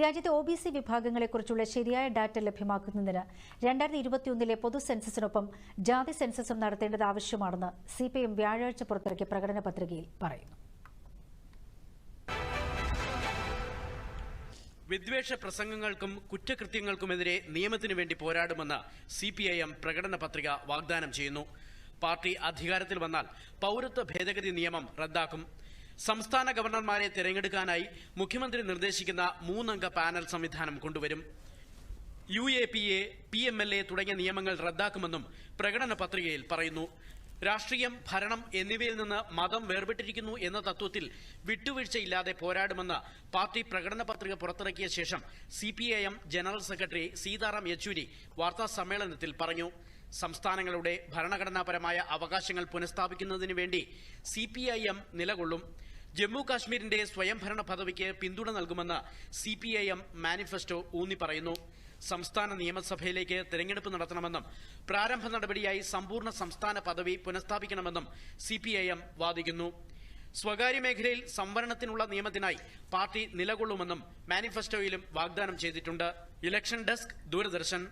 രാജ്യത്തെ O B C വിഭാഗങ്ങളെക്കുറിച്ചുള്ള ശരിയായ data ലഭ്യമാക്കുന്നതിന് രണ്ടായിരത്തി ഇരുപത്തിയൊന്നിലെ പൊതു സെൻസസിനൊപ്പം ജാതി സെൻസസും നടത്തേണ്ടത് ആവശ്യമാണെന്ന് സി പി എം വ്യാഴാഴ്ച പുറത്തിറക്കിയ പ്രകടന പത്രികയിൽ പറയുന്നു. വിദ്വേഷ പ്രസംഗങ്ങൾക്കും കുറ്റകൃത്യങ്ങൾക്കുമെതിരെ നിയമത്തിനു വേണ്ടി പോരാടുമെന്ന് സി പി ഐ എം പ്രകടന പത്രിക വാഗ്ദാനം ചെയ്യുന്നു. പാർട്ടി അധികാരത്തിൽ വന്നാൽ പൗരത്വ ഭേദഗതി നിയമം റദ്ദാക്കും. സംസ്ഥാന ഗവർണർമാരെ തിരഞ്ഞെടുക്കാനായി മുഖ്യമന്ത്രി നിർദ്ദേശിക്കുന്ന മൂന്നംഗ പാനൽ സംവിധാനം കൊണ്ടുവരും. U A P A P M L A തുടങ്ങിയ നിയമങ്ങൾ റദ്ദാക്കുമെന്നും പ്രകടന പത്രികയിൽ പറയുന്നു. രാഷ്ട്രീയം ഭരണം എന്നിവയിൽ നിന്ന് മതം വേർപെട്ടിരിക്കുന്നു എന്ന തത്വത്തിൽ വിട്ടുവീഴ്ചയില്ലാതെ പോരാടുമെന്ന് പാർട്ടി പ്രകടന പത്രിക പുറത്തിറക്കിയ ശേഷം C general secretary Sitaram Yechury വാർത്താ സമ്മേളനത്തിൽ പറഞ്ഞു. സംസ്ഥാനങ്ങളുടെ ഭരണഘടനാപരമായ അവകാശങ്ങൾ പുനഃസ്ഥാപിക്കുന്നതിന് വേണ്ടി സി നിലകൊള്ളും. ജമ്മു കാശ്മീരിന്റെ സ്വയംഭരണ പദവിക്ക് പിന്തുണ നൽകുമെന്ന് C P I M manifesto ഊന്നി പറയുന്നു സംസ്ഥാന നിയമസഭയിലേക്ക് തെരഞ്ഞെടുപ്പ് നടത്തണമെന്നും പ്രാരംഭ നടപടിയായി സമ്പൂർണ സംസ്ഥാന പദവി പുനഃസ്ഥാപിക്കണമെന്നും സി പി ഐ എം വാദിക്കുന്നു. സ്വകാര്യ മേഖലയിൽ സംവരണത്തിനുള്ള നിയമത്തിനായി പാർട്ടി നിലകൊള്ളുമെന്നും മാനിഫെസ്റ്റോയിലും വാഗ്ദാനം ചെയ്തിട്ടുണ്ട്. Election desk Doordarshan.